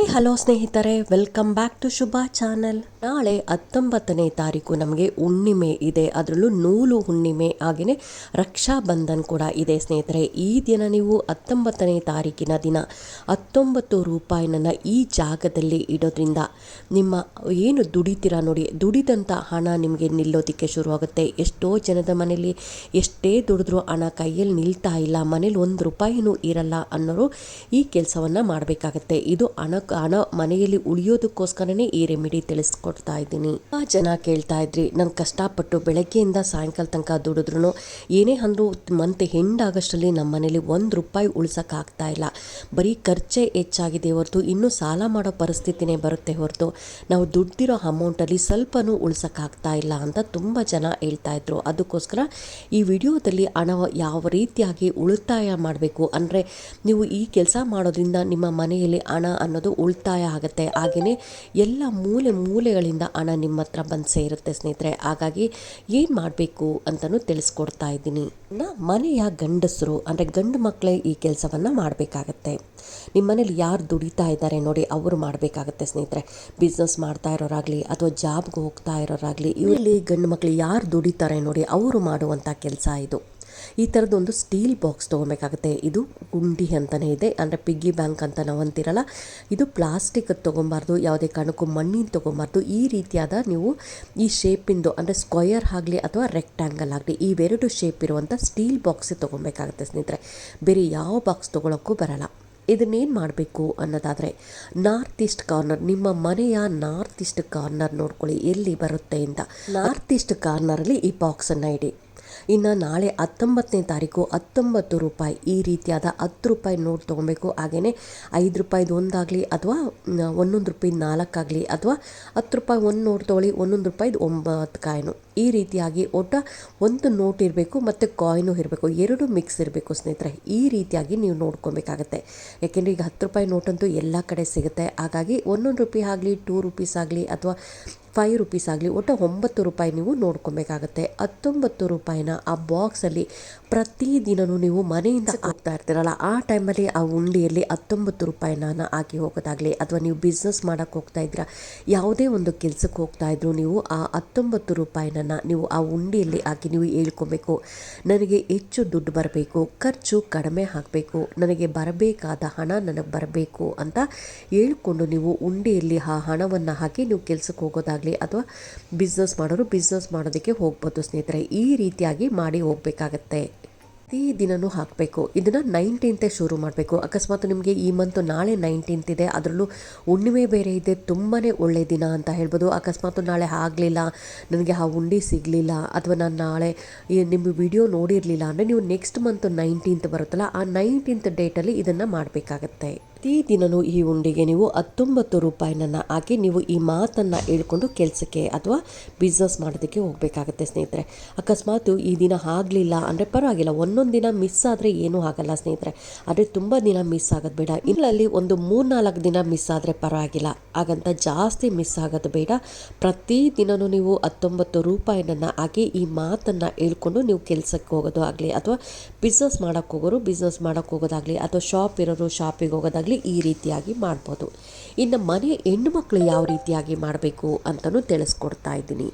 Hi hello ಸ್ನೇಹಿತರೆ welcome back to Shubha channel ನಾಳೆ ಹತ್ತೊಂಬತ್ತನೇ ತಾರೀಕು ನಮಗೆ ಹುಣ್ಣಿಮೆ ಇದೆ. ಅದರಲ್ಲೂ ನೂಲು ಹುಣ್ಣಿಮೆ ಹಾಗೆಯೇ ರಕ್ಷಾ ಬಂಧನ್ ಕೂಡ ಇದೆ ಸ್ನೇಹಿತರೆ. ಈ ದಿನ ನೀವು ಹತ್ತೊಂಬತ್ತನೇ ತಾರೀಕಿನ ದಿನ ಹತ್ತೊಂಬತ್ತು ರೂಪಾಯಿನ ಈ ಜಾಗದಲ್ಲಿ ಇಡೋದ್ರಿಂದ ನಿಮ್ಮ ಏನು ದುಡಿತೀರ ನೋಡಿ ದುಡಿದಂಥ ಹಣ ನಿಮಗೆ ನಿಲ್ಲೋದಕ್ಕೆ ಶುರುವಾಗುತ್ತೆ. ಎಷ್ಟೋ ಜನದ ಮನೇಲಿ ಎಷ್ಟೇ ದುಡಿದ್ರು ಹಣ ಕೈಯಲ್ಲಿ ನಿಲ್ತಾ ಇಲ್ಲ, ಮನೇಲಿ ಒಂದು ರೂಪಾಯಿನೂ ಇರಲ್ಲ ಅನ್ನೋರು ಈ ಕೆಲಸವನ್ನು ಮಾಡಬೇಕಾಗತ್ತೆ. ಇದು ಹಣ ಹಣ ಮನೆಯಲ್ಲಿ ಉಳಿಯೋದಕ್ಕೋಸ್ಕರನೇ ಈ ರೆಮಿಡಿ ತಿಳಿಸ್ಕೊಡ್ತಾ ಇದ್ದೀನಿ. ಆ ಜನ ಕೇಳ್ತಾ ಇದ್ರಿ, ನಾನು ಕಷ್ಟಪಟ್ಟು ಬೆಳಗ್ಗೆಯಿಂದ ಸಾಯಂಕಾಲ ತನಕ ದುಡಿದ್ರು ಏನೇ ಅಂದರೂ ಮಂತ್ ಹೆಂಡ್ ಆಗಷ್ಟರಲ್ಲಿ ನಮ್ಮ ಮನೇಲಿ ಒಂದು ರೂಪಾಯಿ ಉಳ್ಸೋಕ್ಕಾಗ್ತಾ ಇಲ್ಲ. ಬರೀ ಖರ್ಚೇ ಹೆಚ್ಚಾಗಿದೆ ಹೊರತು ಇನ್ನೂ ಸಾಲ ಮಾಡೋ ಪರಿಸ್ಥಿತಿನೇ ಬರುತ್ತೆ ಹೊರತು. ನಾವು ದುಡ್ಡಿರೋ ಅಮೌಂಟಲ್ಲಿ ಸ್ವಲ್ಪನೂ ಉಳ್ಸೋಕ್ಕಾಗ್ತಾ ಇಲ್ಲ ಅಂತ ತುಂಬ ಜನ ಹೇಳ್ತಾ ಇದ್ರು. ಅದಕ್ಕೋಸ್ಕರ ಈ ವಿಡಿಯೋದಲ್ಲಿ ಹಣ ಯಾವ ರೀತಿಯಾಗಿ ಉಳಿತಾಯ ಮಾಡಬೇಕು ಅಂದರೆ ನೀವು ಈ ಕೆಲಸ ಮಾಡೋದ್ರಿಂದ ನಿಮ್ಮ ಮನೆಯಲ್ಲಿ ಹಣ ಅನ್ನೋದು ಉಳಿತಾಯ ಆಗುತ್ತೆ. ಹಾಗೆಯೇ ಎಲ್ಲ ಮೂಲೆ ಮೂಲೆಗಳಿಂದ ಹಣ ನಿಮ್ಮ ಹತ್ರ ಬಂದು ಸೇರುತ್ತೆ ಸ್ನೇಹಿತರೆ. ಹಾಗಾಗಿ ಏನು ಮಾಡಬೇಕು ಅಂತಲೂ ತಿಳಿಸ್ಕೊಡ್ತಾ ಇದ್ದೀನಿ. ಮನೆಯ ಗಂಡಸರು, ಅಂದರೆ ಗಂಡು ಮಕ್ಕಳೇ ಈ ಕೆಲಸವನ್ನು ಮಾಡಬೇಕಾಗತ್ತೆ. ನಿಮ್ಮ ಮನೇಲಿ ಯಾರು ದುಡಿತಾ ಇದ್ದಾರೆ ನೋಡಿ ಅವರು ಮಾಡಬೇಕಾಗತ್ತೆ ಸ್ನೇಹಿತರೆ. ಬಿಸ್ನೆಸ್ ಮಾಡ್ತಾ ಇರೋರಾಗಲಿ ಅಥವಾ ಜಾಬ್ಗೆ ಹೋಗ್ತಾ ಇರೋರಾಗಲಿ, ಇವರಲ್ಲಿ ಗಂಡು ಮಕ್ಕಳು ಯಾರು ದುಡಿತಾರೆ ನೋಡಿ ಅವರು ಮಾಡುವಂಥ ಕೆಲಸ ಇದು. ಈ ಥರದ್ದೊಂದು ಸ್ಟೀಲ್ ಬಾಕ್ಸ್ ತೊಗೊಬೇಕಾಗುತ್ತೆ. ಇದು ಗುಂಡಿ ಅಂತಲೇ ಇದೆ. ಅಂದರೆ ಪಿಗ್ಗಿ ಬ್ಯಾಂಕ್ ಅಂತ ನಾವು ಅಂತಿರಲ್ಲ, ಇದು ಪ್ಲಾಸ್ಟಿಕ್ ತೊಗೊಬಾರ್ದು, ಯಾವುದೇ ಕಾರಣಕ್ಕೂ ಮಣ್ಣಿನ ತೊಗೊಬಾರ್ದು. ಈ ರೀತಿಯಾದ ನೀವು ಈ ಶೇಪಿಂದು ಅಂದರೆ ಸ್ಕ್ವಯರ್ ಆಗಲಿ ಅಥವಾ ರೆಕ್ಟ್ಯಾಂಗಲ್ ಆಗಲಿ ಇವೆರಡು ಶೇಪ್ ಇರುವಂಥ ಸ್ಟೀಲ್ ಬಾಕ್ಸೇ ತೊಗೊಬೇಕಾಗುತ್ತೆ ಸ್ನೇಹಿತರೆ. ಬೇರೆ ಯಾವ ಬಾಕ್ಸ್ ತೊಗೊಳಕ್ಕೂ ಬರಲ್ಲ. ಇದನ್ನೇನು ಮಾಡಬೇಕು ಅನ್ನೋದಾದರೆ ನಾರ್ತ್ ಈಸ್ಟ್ ಕಾರ್ನರ್ ನಿಮ್ಮ ಮನೆಯ ನಾರ್ತ್ ಈಸ್ಟ್ ಕಾರ್ನರ್ ನೋಡ್ಕೊಳ್ಳಿ, ಎಲ್ಲಿ ಬರುತ್ತೆ ಅಂತ. ನಾರ್ತ್ ಈಸ್ಟ್ ಕಾರ್ನರಲ್ಲಿ ಈ ಬಾಕ್ಸನ್ನು ಇಡಿ. ಇನ್ನು ನಾಳೆ ಹತ್ತೊಂಬತ್ತನೇ ತಾರೀಕು ಹತ್ತೊಂಬತ್ತು ರೂಪಾಯಿ ಈ ರೀತಿಯಾದ ಹತ್ತು ರೂಪಾಯಿ ನೋಟ್ ತೊಗೊಬೇಕು. ಹಾಗೆಯೇ ಐದು ರೂಪಾಯಿದು ಒಂದಾಗಲಿ ಅಥವಾ ಒಂದೊಂದು ರೂಪಾಯಿ ನಾಲ್ಕಾಗಲಿ ಅಥವಾ ಹತ್ತು ರೂಪಾಯಿ ಒಂದು ನೋಟ್ ತೊಗೊಳ್ಳಿ, ಒಂದೊಂದು ರೂಪಾಯಿದು ಒಂಬತ್ತು ಕಾಯಿನು. ಈ ರೀತಿಯಾಗಿ ಒಟ್ಟು ಒಂದು ನೋಟ್ ಇರಬೇಕು ಮತ್ತು ಕಾಯಿನು ಇರಬೇಕು. ಎರಡು ಮಿಕ್ಸ್ ಇರಬೇಕು ಸ್ನೇಹಿತರೆ. ಈ ರೀತಿಯಾಗಿ ನೀವು ನೋಡ್ಕೊಬೇಕಾಗತ್ತೆ. ಯಾಕೆಂದರೆ ಈಗ ಹತ್ತು ರೂಪಾಯಿ ನೋಟಂತೂ ಎಲ್ಲ ಕಡೆ ಸಿಗುತ್ತೆ. ಹಾಗಾಗಿ ಒಂದೊಂದು ರೂಪಾಯಿ ಆಗಲಿ, ಟೂ ರುಪೀಸ್ ಆಗಲಿ ಅಥವಾ ಫೈವ್ ರುಪೀಸ್ ಆಗಲಿ, ಒಟ್ಟು ಒಂಬತ್ತು ರೂಪಾಯಿ ನೀವು ನೋಡ್ಕೊಬೇಕಾಗತ್ತೆ. ಹತ್ತೊಂಬತ್ತು ರೂಪಾಯಿನ ಆ ಬಾಕ್ಸಲ್ಲಿ ಪ್ರತಿದಿನವೂ ನೀವು ಮನೆಯಿಂದ ಹಾಕ್ತಾ ಇರ್ತೀರಲ್ಲ, ಆ ಟೈಮಲ್ಲಿ ಆ ಉಂಡಿಯಲ್ಲಿ ಹತ್ತೊಂಬತ್ತು ರೂಪಾಯಿನ ಹಾಕಿ ಹೋಗೋದಾಗಲಿ, ಅಥವಾ ನೀವು ಬಿಸ್ನೆಸ್ ಮಾಡೋಕ್ಕೆ ಹೋಗ್ತಾ ಇದ್ದೀರಾ, ಯಾವುದೇ ಒಂದು ಕೆಲಸಕ್ಕೆ ಹೋಗ್ತಾ ಇದ್ರು ನೀವು ಆ ಹತ್ತೊಂಬತ್ತು ರೂಪಾಯಿನ ನೀವು ಆ ಉಂಡಿಯಲ್ಲಿ ಹಾಕಿ ನೀವು ಹೇಳ್ಕೊಬೇಕು. ನನಗೆ ಹೆಚ್ಚು ದುಡ್ಡು ಬರಬೇಕು, ಖರ್ಚು ಕಡಿಮೆ ಹಾಕಬೇಕು, ನನಗೆ ಬರಬೇಕಾದ ಹಣ ನನಗೆ ಬರಬೇಕು ಅಂತ ಹೇಳ್ಕೊಂಡು ನೀವು ಉಂಡಿಯಲ್ಲಿ ಆ ಹಣವನ್ನು ಹಾಕಿ ನೀವು ಕೆಲಸಕ್ಕೆ ಹೋಗೋದಾಗಲಿ ಅಥವಾ ಬಿಸ್ನೆಸ್ ಮಾಡೋರು ಬಿಸ್ನೆಸ್ ಮಾಡೋದಕ್ಕೆ ಹೋಗ್ಬೋದು ಸ್ನೇಹಿತರೆ. ಈ ರೀತಿಯಾಗಿ ಮಾಡಿ ಹೋಗಬೇಕಾಗತ್ತೆ. ಪ್ರತಿ ದಿನವೂ ಹಾಕಬೇಕು. ಇದನ್ನು ನೈನ್ಟೀನ್ತೇ ಶುರು ಮಾಡಬೇಕು. ಅಕಸ್ಮಾತ್ ನಿಮಗೆ ಈ ಮಂತು ನಾಳೆ ನೈನ್ಟೀನ್ತ್ ಇದೆ. ಅದರಲ್ಲೂ ಹುಣ್ಣಿಮೆ ಬೇರೆ ಇದೆ. ತುಂಬಾ ಒಳ್ಳೆಯ ದಿನ ಅಂತ ಹೇಳ್ಬೋದು. ಅಕಸ್ಮಾತ್ ನಾಳೆ ಆಗಲಿಲ್ಲ. ನನಗೆ ಆ ಉಂಡಿ ಸಿಗಲಿಲ್ಲ. ಅಥವಾ ನಾನು ನಾಳೆ ನಿಮ್ಮ ವಿಡಿಯೋ ನೋಡಿರಲಿಲ್ಲ ಅಂದರೆ ನೀವು ನೆಕ್ಸ್ಟ್ ಮಂತ್ ನೈನ್ಟೀನ್ತ್ ಬರುತ್ತಲ್ಲ, ಆ ನೈನ್ಟೀನ್ತ್ ಡೇಟಲ್ಲಿ ಇದನ್ನು ಮಾಡಬೇಕಾಗತ್ತೆ. ಪ್ರತಿದಿನವೂ ಈ ಉಂಡಿಗೆ ನೀವು ಹತ್ತೊಂಬತ್ತು ರೂಪಾಯಿನ ಹಾಕಿ ನೀವು ಈ ಮಾತನ್ನು ಹೇಳ್ಕೊಂಡು ಕೆಲಸಕ್ಕೆ ಅಥವಾ ಬಿಸ್ನೆಸ್ ಮಾಡೋದಕ್ಕೆ ಹೋಗಬೇಕಾಗುತ್ತೆ ಸ್ನೇಹಿತರೆ. ಅಕಸ್ಮಾತ್ ಈ ದಿನ ಆಗಲಿಲ್ಲ ಅಂದರೆ ಪರವಾಗಿಲ್ಲ, ಒಂದೊಂದು ದಿನ ಮಿಸ್ ಆದರೆ ಏನೂ ಆಗಲ್ಲ ಸ್ನೇಹಿತರೆ. ಆದರೆ ತುಂಬ ದಿನ ಮಿಸ್ ಆಗೋದು ಬೇಡ. ಇಲ್ಲಲ್ಲಿ ಒಂದು ಮೂರ್ನಾಲ್ಕು ದಿನ ಮಿಸ್ ಆದರೆ ಪರವಾಗಿಲ್ಲ. ಹಾಗಂತ ಜಾಸ್ತಿ ಮಿಸ್ ಆಗೋದು ಬೇಡ. ಪ್ರತಿ ದಿನವೂ ನೀವು ಹತ್ತೊಂಬತ್ತು ರೂಪಾಯಿನ ಹಾಕಿ ಈ ಮಾತನ್ನು ಹೇಳ್ಕೊಂಡು ನೀವು ಕೆಲಸಕ್ಕೆ ಹೋಗೋದು ಆಗಲಿ ಅಥವಾ ಬಿಸ್ನೆಸ್ ಮಾಡೋಕ್ಕೆ ಹೋಗೋರು ಬಿಸ್ನೆಸ್ ಮಾಡೋಕ್ಕೆ ಹೋಗೋದಾಗಲಿ ಅಥವಾ ಶಾಪ್ ಇರೋರು ಶಾಪಿಗೆ ಹೋಗೋದಾಗಲಿ ಈ ರೀತಿಯಾಗಿ ಮಾಡ್ಬೋದು. ಇನ್ನು ಮನೆ ಹೆಣ್ಣುಮಕ್ಳು ಯಾವ ರೀತಿಯಾಗಿ ಮಾಡಬೇಕು ಅಂತಲೂ ತಿಳಿಸ್ಕೊಡ್ತಾ ಇದ್ದೀನಿ.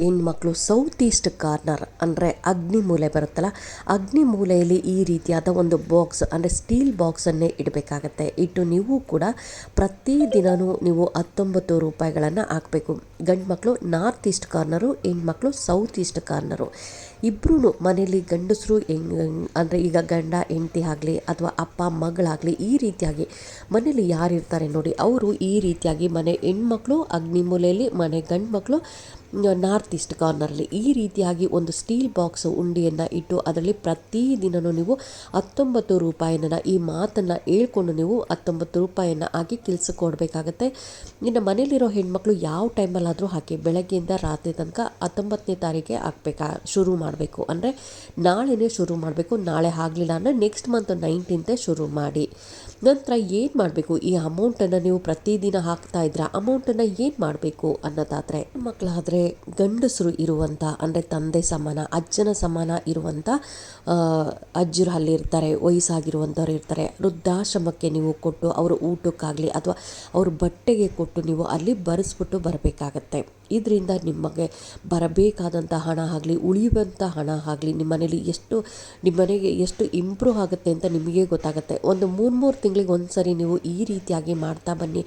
ಹೆಣ್ಮಕ್ಳು ಸೌತ್ ಈಸ್ಟ್ ಕಾರ್ನರ್ ಅಂದರೆ ಅಗ್ನಿ ಮೂಲೆ ಬರುತ್ತಲ್ಲ, ಅಗ್ನಿ ಮೂಲೆಯಲ್ಲಿ ಈ ರೀತಿಯಾದ ಒಂದು ಬಾಕ್ಸ್ ಅಂದರೆ ಸ್ಟೀಲ್ ಬಾಕ್ಸನ್ನೇ ಇಡಬೇಕಾಗತ್ತೆ. ಇಟ್ಟು ನೀವು ಕೂಡ ಪ್ರತಿದಿನವೂ ನೀವು ಹತ್ತೊಂಬತ್ತು ರೂಪಾಯಿಗಳನ್ನು ಹಾಕಬೇಕು. ಗಂಡು ಮಕ್ಕಳು ನಾರ್ತ್ ಈಸ್ಟ್ ಕಾರ್ನರು ಹೆಣ್ಮಕ್ಳು ಸೌತ್ ಈಸ್ಟ್ ಕಾರ್ನರು. ಇಬ್ಬರೂ ಮನೆಯಲ್ಲಿ ಗಂಡಸರು ಅಂದರೆ ಈಗ ಗಂಡ, ಹೆಂಡತಿ ಆಗಲಿ ಅಥವಾ ಅಪ್ಪ, ಮಗಳಾಗಲಿ ಈ ರೀತಿಯಾಗಿ ಮನೇಲಿ ಯಾರು ಇರ್ತಾರೆ ನೋಡಿ, ಅವರು ಈ ರೀತಿಯಾಗಿ ಮನೆ ಹೆಣ್ಮಕ್ಳು, ಅಗ್ನಿಮೂಲೆಯಲ್ಲಿ ಮನೆ ಗಂಡು ಮಕ್ಕಳು ನಾರ್ತ್ ಈಸ್ಟ್ ಕಾರ್ನರಲ್ಲಿ ಈ ರೀತಿಯಾಗಿ ಒಂದು ಸ್ಟೀಲ್ ಬಾಕ್ಸ್ ಉಂಡಿಯನ್ನು ಇಟ್ಟು ಅದರಲ್ಲಿ ಪ್ರತಿದಿನವೂ ನೀವು ಹತ್ತೊಂಬತ್ತು ರೂಪಾಯಿನ ಈ ಮಾತನ್ನು ಹೇಳ್ಕೊಂಡು ನೀವು ಹತ್ತೊಂಬತ್ತು ರೂಪಾಯಿಯನ್ನು ಹಾಕಿ ಕೆಲಸಕ್ಕೆ ಕೊಡಬೇಕಾಗತ್ತೆ ಇನ್ನು ಮನೇಲಿರೋ ಹೆಣ್ಮಕ್ಳು ಯಾವ ಟೈಮಲ್ಲಾದರೂ ಹಾಕಿ ಬೆಳಗ್ಗೆಯಿಂದ ರಾತ್ರಿ ತನಕ ಹತ್ತೊಂಬತ್ತನೇ ತಾರೀಕೆ ಹಾಕ್ಬೇಕಾ ಶುರು ಮಾಡಬೇಕು. ಅಂದರೆ ನಾಳೆನೇ ಶುರು ಮಾಡಬೇಕು, ನಾಳೆ ಆಗಲಿಲ್ಲ ಅಂದರೆ ನೆಕ್ಸ್ಟ್ ಮಂತ್ ನೈನ್ಟೀನ್ತೇ ಶುರು ಮಾಡಿ. ನಂತರ ಏನು ಮಾಡಬೇಕು? ಈ ಅಮೌಂಟನ್ನು ನೀವು ಪ್ರತಿದಿನ ಹಾಕ್ತಾ ಇದ್ರೆ ಅಮೌಂಟನ್ನು ಏನು ಮಾಡಬೇಕು ಅನ್ನೋದಾದರೆ ಮಕ್ಕಳಾದರೆ ಅಂದರೆ ಗಂಡಸರು ಇರುವಂಥ ಅಂದರೆ ತಂದೆ ಸಮಾನ, ಅಜ್ಜನ ಸಮಾನ ಇರುವಂಥ ಅಜ್ಜರು ಅಲ್ಲಿರ್ತಾರೆ ವಯಸ್ಸಾಗಿರುವಂಥವ್ರು ಇರ್ತಾರೆ. ವೃದ್ಧಾಶ್ರಮಕ್ಕೆ ನೀವು ಕೊಟ್ಟು ಅವರ ಊಟಕ್ಕಾಗಲಿ ಅಥವಾ ಅವ್ರ ಬಟ್ಟೆಗೆ ಕೊಟ್ಟು ನೀವು ಅಲ್ಲಿ ಬರೆಸ್ಬಿಟ್ಟು ಬರಬೇಕಾಗತ್ತೆ. ಇದರಿಂದ ನಿಮಗೆ ಬರಬೇಕಾದಂಥ ಹಣ ಆಗಲಿ ಉಳಿಯುವಂಥ ಹಣ ಆಗಲಿ ನಿಮ್ಮ ಮನೇಲಿ ಎಷ್ಟು, ನಿಮ್ಮ ಮನೆಗೆ ಎಷ್ಟು ಇಂಪ್ರೂವ್ ಆಗುತ್ತೆ ಅಂತ ನಿಮಗೆ ಗೊತ್ತಾಗುತ್ತೆ. ಒಂದು ಮೂರು ಮೂರು ತಿಂಗಳಿಗೆ ಒಂದು ಸರಿ ನೀವು ಈ ರೀತಿಯಾಗಿ ಮಾಡ್ತಾ ಬನ್ನಿ.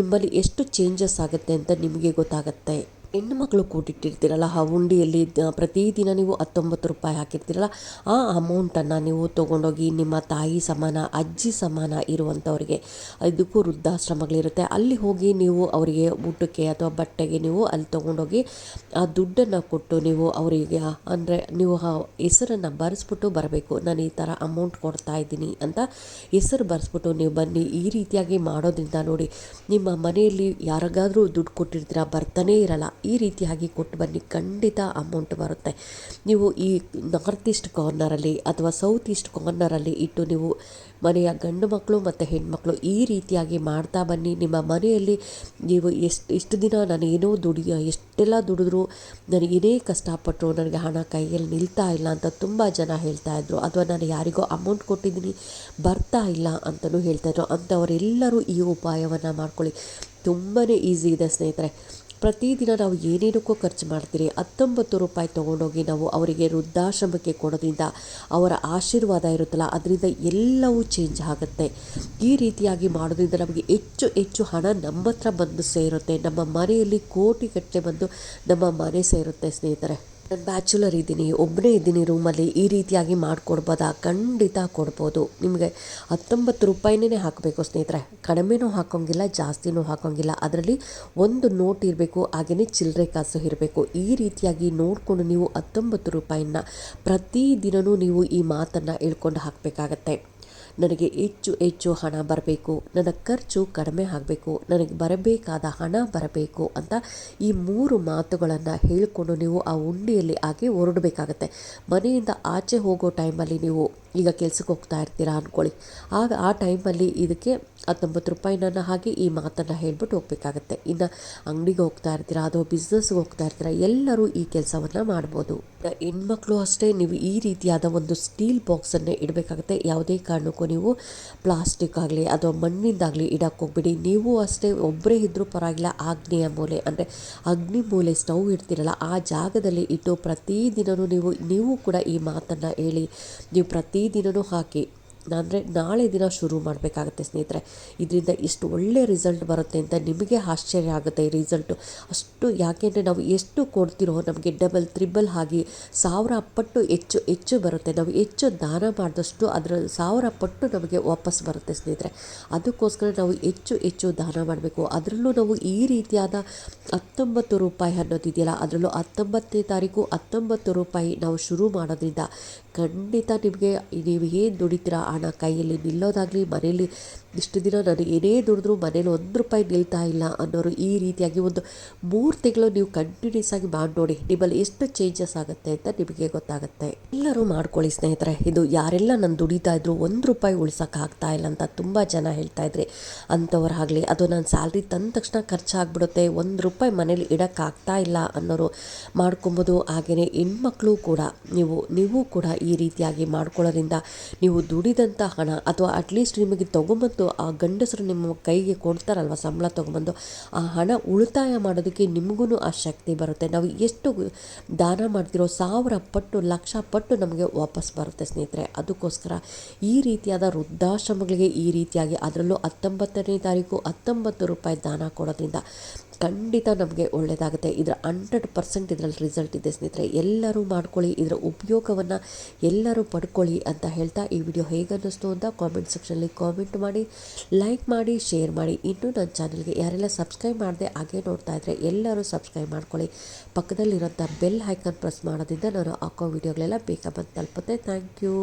ನಿಮ್ಮಲ್ಲಿ ಎಷ್ಟು ಚೇಂಜಸ್ ಆಗುತ್ತೆ ಅಂತ ನಿಮಗೆ ಗೊತ್ತಾಗುತ್ತೆ. ಹೆಣ್ಣು ಮಕ್ಕಳು ಕೂಡಿಟ್ಟಿರ್ತೀರಲ್ಲ, ಆ ಉಂಡಿಯಲ್ಲಿ ದ- ಪ್ರತಿದಿನ ನೀವು ಹತ್ತೊಂಬತ್ತು ರೂಪಾಯಿ ಹಾಕಿರ್ತೀರಲ್ಲ, ಆ ಅಮೌಂಟನ್ನು ನೀವು ತೊಗೊಂಡೋಗಿ ನಿಮ್ಮ ತಾಯಿ ಸಮಾನ, ಅಜ್ಜಿ ಸಮಾನ ಇರುವಂಥವ್ರಿಗೆ, ಇದಕ್ಕೂ ವೃದ್ಧಾಶ್ರಮಗಳಿರುತ್ತೆ. ಅಲ್ಲಿ ಹೋಗಿ ನೀವು ಅವರಿಗೆ ಊಟಕ್ಕೆ ಅಥವಾ ಬಟ್ಟೆಗೆ ನೀವು ಅಲ್ಲಿ ತೊಗೊಂಡೋಗಿ, ಆ ದುಡ್ಡನ್ನು ಕೊಟ್ಟು ನೀವು ಅವರಿಗೆ, ಅಂದರೆ ನೀವು ಹೆಸರನ್ನು ಬರೆಸ್ಬಿಟ್ಟು ಬರಬೇಕು. ನಾನು ಈ ಥರ ಅಮೌಂಟ್ ಕೊಡ್ತಾ ಇದ್ದೀನಿ ಅಂತ ಹೆಸರು ಬರೆಸ್ಬಿಟ್ಟು ನೀವು ಬನ್ನಿ. ಈ ರೀತಿಯಾಗಿ ಮಾಡೋದ್ರಿಂದ ನೋಡಿ, ನಿಮ್ಮ ಮನೆಯಲ್ಲಿ ಯಾರಿಗಾದರೂ ದುಡ್ಡು ಕೊಟ್ಟಿರ್ತೀರ, ಬರ್ತಾನೇ ಇರಲ್ಲ. ಈ ರೀತಿಯಾಗಿ ಕೊಟ್ಟು ಬನ್ನಿ. ಖಂಡಿತ ಅಮೌಂಟ್ ಬರುತ್ತೆ. ನೀವು ಈ ನಾರ್ತ್ ಈಸ್ಟ್ ಕಾರ್ನರಲ್ಲಿ ಅಥವಾ ಸೌತ್ ಈಸ್ಟ್ ಕಾರ್ನರಲ್ಲಿ ಇಟ್ಟು ನೀವು ಮನೆಯ ಗಂಡು ಮಕ್ಕಳು ಮತ್ತು ಹೆಣ್ಮಕ್ಳು ಈ ರೀತಿಯಾಗಿ ಮಾಡ್ತಾ ಬನ್ನಿ. ನಿಮ್ಮ ಮನೆಯಲ್ಲಿ ನೀವು ಎಷ್ಟು, ಇಷ್ಟು ದಿನ ನಾನು ಏನೋ ದುಡಿ ಎಷ್ಟೆಲ್ಲ ದುಡಿದ್ರು ಏನೇ ಕಷ್ಟಪಟ್ಟರು ನನಗೆ ಹಣ ಕೈಯಲ್ಲಿ ನಿಲ್ತಾ ಇಲ್ಲ ಅಂತ ತುಂಬ ಜನ ಹೇಳ್ತಾ ಇದ್ರು. ಅಥವಾ ನಾನು ಯಾರಿಗೋ ಅಮೌಂಟ್ ಕೊಟ್ಟಿದ್ದೀನಿ, ಬರ್ತಾ ಇಲ್ಲ ಅಂತಲೂ ಹೇಳ್ತಾಯಿದ್ರು ಅಂಥವರೆಲ್ಲರೂ ಈ ಉಪಾಯವನ್ನು ಮಾಡ್ಕೊಳ್ಳಿ. ತುಂಬಾ ಈಸಿ ಇದೆ ಸ್ನೇಹಿತರೆ. ಪ್ರತಿದಿನ ನಾವು ಏನೇನಕ್ಕೂ ಖರ್ಚು ಮಾಡ್ತೀರಿ? ಹತ್ತೊಂಬತ್ತು ರೂಪಾಯಿ ತೊಗೊಂಡೋಗಿ ನಾವು ಅವರಿಗೆ ವೃದ್ಧಾಶ್ರಮಕ್ಕೆ ಕೊಡೋದ್ರಿಂದ ಅವರ ಆಶೀರ್ವಾದ ಇರುತ್ತಲ್ಲ, ಅದರಿಂದ ಎಲ್ಲವೂ ಚೇಂಜ್ ಆಗುತ್ತೆ. ಈ ರೀತಿಯಾಗಿ ಮಾಡೋದ್ರಿಂದ ನಮಗೆ ಹೆಚ್ಚು ಹೆಚ್ಚು ಹಣ ನಮ್ಮ ಹತ್ರ ಬಂದು ಸೇರುತ್ತೆ. ನಮ್ಮ ಮನೆಯಲ್ಲಿ ಕೋಟಿಗಟ್ಟಲೆ ಬಂದು ನಮ್ಮ ಮನೆ ಸೇರುತ್ತೆ ಸ್ನೇಹಿತರೆ. ನಾನು ಬ್ಯಾಚುಲರ್ ಇದ್ದೀನಿ ಒಬ್ಬನೇ ಇದ್ದೀನಿ ರೂಮಲ್ಲಿ, ಈ ರೀತಿಯಾಗಿ ಮಾಡಿಕೊಡ್ಬೋದಾ? ಖಂಡಿತ ಕೊಡ್ಬೋದು. ನಿಮಗೆ ಹತ್ತೊಂಬತ್ತು ರೂಪಾಯಿನೇ ಹಾಕಬೇಕು ಸ್ನೇಹಿತರೆ. ಕಡಿಮೆನೂ ಹಾಕೋಂಗಿಲ್ಲ, ಜಾಸ್ತಿನೂ ಹಾಕೋಂಗಿಲ್ಲ. ಅದರಲ್ಲಿ ಒಂದು ನೋಟ್ ಇರಬೇಕು ಹಾಗೆಯೇ ಚಿಲ್ಲರೆ ಕಾಸು ಇರಬೇಕು. ಈ ರೀತಿಯಾಗಿ ನೋಡಿಕೊಂಡು ನೀವು ಹತ್ತೊಂಬತ್ತು ರೂಪಾಯಿನ ಪ್ರತಿದಿನವೂ ನೀವು ಈ ಮಾತನ್ನು ಹೇಳ್ಕೊಂಡು ಹಾಕಬೇಕಾಗತ್ತೆ. ನನಗೆ ಹೆಚ್ಚು ಹೆಚ್ಚು ಹಣ ಬರಬೇಕು, ನನ್ನ ಖರ್ಚು ಕಡಿಮೆ ಆಗಬೇಕು, ನನಗೆ ಬರಬೇಕಾದ ಹಣ ಬರಬೇಕು ಅಂತ ಈ ಮೂರು ಮಾತುಗಳನ್ನು ಹೇಳಿಕೊಂಡು ನೀವು ಆ ಉಂಡಿಯಲ್ಲಿ ಹಾಕಿ ಹೊರಡಬೇಕಾಗತ್ತೆ. ಮನೆಯಿಂದ ಆಚೆ ಹೋಗೋ ಟೈಮಲ್ಲಿ ನೀವು ಈಗ ಕೆಲ್ಸಕ್ಕೆ ಹೋಗ್ತಾ ಇರ್ತೀರಾ ಅಂದ್ಕೊಳ್ಳಿ ಆಗ ಆ ಟೈಮಲ್ಲಿ ಇದಕ್ಕೆ ಹತ್ತೊಂಬತ್ತು ರೂಪಾಯಿನ ಹಾಕಿ ಈ ಮಾತನ್ನು ಹೇಳ್ಬಿಟ್ಟು ಹೋಗಬೇಕಾಗತ್ತೆ. ಇನ್ನು ಅಂಗಡಿಗೆ ಹೋಗ್ತಾ ಇರ್ತೀರಾ ಅಥವಾ ಬಿಸ್ನೆಸ್ಗೆ ಹೋಗ್ತಾ ಇರ್ತೀರಾ, ಎಲ್ಲರೂ ಈ ಕೆಲಸವನ್ನು ಮಾಡ್ಬೋದು. ಹೆಣ್ಮಕ್ಳು ಅಷ್ಟೇ ನೀವು ಈ ರೀತಿಯಾದ ಒಂದು ಸ್ಟೀಲ್ ಬಾಕ್ಸನ್ನೇ ಇಡಬೇಕಾಗತ್ತೆ. ಯಾವುದೇ ಕಾರಣಕ್ಕೂ ನೀವು ಪ್ಲಾಸ್ಟಿಕ್ ಆಗಲಿ ಅಥವಾ ಮಣ್ಣಿಂದಾಗಲಿ ಇಡಕ್ಕೆ ಹೋಗ್ಬಿಡಿ. ನೀವು ಅಷ್ಟೇ ಒಬ್ಬರೇ ಇದ್ದರೂ ಪರವಾಗಿಲ್ಲ, ಆಗ್ನೇಯ ಮೂಲೆ. ಅಂದರೆ ಅಗ್ನಿ ಮೂಲೆ ಸ್ಟವ್ ಇಡ್ತೀರಲ್ಲ, ಆ ಜಾಗದಲ್ಲಿ ಇಟ್ಟು ಪ್ರತಿದಿನವೂ ನೀವು ನೀವು ಕೂಡ ಈ ಮಾತನ್ನು ಹೇಳಿ, ನೀವು ಪ್ರತಿದಿನವೂ ಹಾಕಿ ಅಂದರೆ ನಾಳೆ ದಿನ ಶುರು ಮಾಡಬೇಕಾಗತ್ತೆ ಸ್ನೇಹಿತರೆ. ಇದರಿಂದ ಇಷ್ಟು ಒಳ್ಳೆ ರಿಸಲ್ಟ್ ಬರುತ್ತೆ ಅಂತ ನಿಮಗೆ ಆಶ್ಚರ್ಯ ಆಗುತ್ತೆ ಈ ರಿಸಲ್ಟು ಅಷ್ಟು ಯಾಕೆಂದರೆ ನಾವು ಎಷ್ಟು ಕೊಡ್ತಿರೋ ನಮಗೆ ಡಬಲ್ ತ್ರಿಬಲ್ ಆಗಿ ಸಾವಿರ ಪಟ್ಟು ಹೆಚ್ಚು ಹೆಚ್ಚು ಬರುತ್ತೆ. ನಾವು ಹೆಚ್ಚು ದಾನ ಮಾಡಿದಷ್ಟು ಅದರ ಸಾವಿರ ಪಟ್ಟು ನಮಗೆ ವಾಪಸ್ ಬರುತ್ತೆ ಸ್ನೇಹಿತರೆ. ಅದಕ್ಕೋಸ್ಕರ ನಾವು ಹೆಚ್ಚು ಹೆಚ್ಚು ದಾನ ಮಾಡಬೇಕು. ಅದರಲ್ಲೂ ನಾವು ಈ ರೀತಿಯಾದ ಹತ್ತೊಂಬತ್ತು ರೂಪಾಯಿ ಅನ್ನೋದಿದೆಯಲ್ಲ, ಅದರಲ್ಲೂ ಹತ್ತೊಂಬತ್ತನೇ ತಾರೀಕು ಹತ್ತೊಂಬತ್ತು ರೂಪಾಯಿ ನಾವು ಶುರು ಮಾಡೋದ್ರಿಂದ ಖಂಡಿತ ನಿಮಗೆ ನೀವು ಏನು ದುಡಿತೀರಾ ಹಣ ಕೈಯಲ್ಲಿ ನಿಲ್ಲೋದಾಗಲಿ ಮನೇಲಿ ಇಷ್ಟು ದಿನ ನಾನು ಏನೇ ದುಡಿದ್ರೂ ಮನೇಲಿ ಒಂದು ರೂಪಾಯಿ ನಿಲ್ತಾ ಇಲ್ಲ ಅನ್ನೋರು ಈ ರೀತಿಯಾಗಿ ಒಂದು ಮೂರು ತಿಂಗಳು ನೀವು ಕಂಟಿನ್ಯೂಸ್ ಆಗಿ ಮಾಡಿ ನೋಡಿ ನಿಮ್ಮಲ್ಲಿ ಎಷ್ಟು ಚೇಂಜಸ್ ಆಗುತ್ತೆ ಅಂತ ನಿಮಗೆ ಗೊತ್ತಾಗುತ್ತೆ. ಎಲ್ಲರೂ ಮಾಡ್ಕೊಳ್ಳಿ ಸ್ನೇಹಿತರೆ, ಇದು ಯಾರೆಲ್ಲ ನಾನು ದುಡಿತಾ ಇದ್ರು ಒಂದು ರೂಪಾಯಿ ಉಳಿಸೋಕ್ಕಾಗ್ತಾ ಇಲ್ಲ ಅಂತ ತುಂಬ ಜನ ಹೇಳ್ತಾ ಇದ್ರಿ ಅಂಥವ್ರಾಗಲಿ ಅದು ನಾನು ಸ್ಯಾಲ್ರಿ ತಂದ ತಕ್ಷಣ ಖರ್ಚಾಗ್ಬಿಡುತ್ತೆ, ಒಂದು ರೂಪಾಯಿ ಮನೇಲಿ ಇಡೋಕ್ಕಾಗ್ತಾ ಇಲ್ಲ ಅನ್ನೋರು ಮಾಡ್ಕೊಬೋದು ಹಾಗೆಯೇ ಹೆಣ್ಮಕ್ಳು ಕೂಡ, ನೀವು ನೀವು ಕೂಡ ಈ ರೀತಿಯಾಗಿ ಮಾಡ್ಕೊಳ್ಳೋದ್ರಿಂದ ನೀವು ದುಡಿದಂಥ ಹಣ ಅಥವಾ ಅಟ್ಲೀಸ್ಟ್ ನಿಮಗೆ ತೊಗೊಂಬಂದು ಆ ಗಂಡಸರು ನಿಮ್ಮ ಕೈಗೆ ಕೊಡ್ತಾರಲ್ವ ಸಂಬಳ ತೊಗೊಂಬಂದು ಆ ಹಣ ಉಳಿತಾಯ ಮಾಡೋದಕ್ಕೆ ನಿಮಗೂ ಆ ಶಕ್ತಿ ಬರುತ್ತೆ. ನಾವು ಎಷ್ಟು ದಾನ ಮಾಡ್ತಿರೋ ಸಾವಿರ ಪಟ್ಟು, ಲಕ್ಷ ಪಟ್ಟು ನಮಗೆ ವಾಪಸ್ ಬರುತ್ತೆ ಸ್ನೇಹಿತರೆ. ಅದಕ್ಕೋಸ್ಕರ ಈ ರೀತಿಯಾದ ವೃದ್ಧಾಶ್ರಮಗಳಿಗೆ ಈ ರೀತಿಯಾಗಿ ಅದರಲ್ಲೂ ಹತ್ತೊಂಬತ್ತನೇ ತಾರೀಕು ಹತ್ತೊಂಬತ್ತು ರೂಪಾಯಿ ದಾನ ಕೊಡೋದ್ರಿಂದ ಖಂಡಿತ ನಮಗೆ ಒಳ್ಳೆಯದಾಗುತ್ತೆ ಇದರ ಹಂಡ್ರೆಡ್ ಪರ್ಸೆಂಟ್ ಇದರಲ್ಲಿ ರಿಸಲ್ಟ್ ಇದೆ ಸ್ನೇಹಿತರೆ. ಎಲ್ಲರೂ ಮಾಡ್ಕೊಳ್ಳಿ, ಇದರ ಉಪಯೋಗವನ್ನು ಎಲ್ಲರೂ ಪಡ್ಕೊಳ್ಳಿ ಅಂತ ಹೇಳ್ತಾ ಈ ವಿಡಿಯೋ ಹೇಗೆ ಅನ್ನಿಸ್ತು ಅಂತ ಕಾಮೆಂಟ್ ಸೆಕ್ಷನಲ್ಲಿ ಕಾಮೆಂಟ್ ಮಾಡಿ ಲೈಕ್ ಮಾಡಿ ಶೇರ್ ಮಾಡಿ. ಇನ್ನೂ ನನ್ನ ಚಾನಲ್ಗೆ ಯಾರೆಲ್ಲ ಸಬ್ಸ್ಕ್ರೈಬ್ ಮಾಡಿದೆ ಹಾಗೆ ನೋಡ್ತಾ ಇದ್ದರೆ ಎಲ್ಲರೂ ಸಬ್ಸ್ಕ್ರೈಬ್ ಮಾಡ್ಕೊಳ್ಳಿ. ಪಕ್ಕದಲ್ಲಿರೋಂಥ ಬೆಲ್ ಐಕಾನ್ ಪ್ರೆಸ್ ಮಾಡೋದ್ರಿಂದ ನಾನು ಹಾಕೋ ವಿಡಿಯೋಗಳೆಲ್ಲ ಬೇಗ ಬಂದು ತಲುಪುತ್ತೆ. Thank you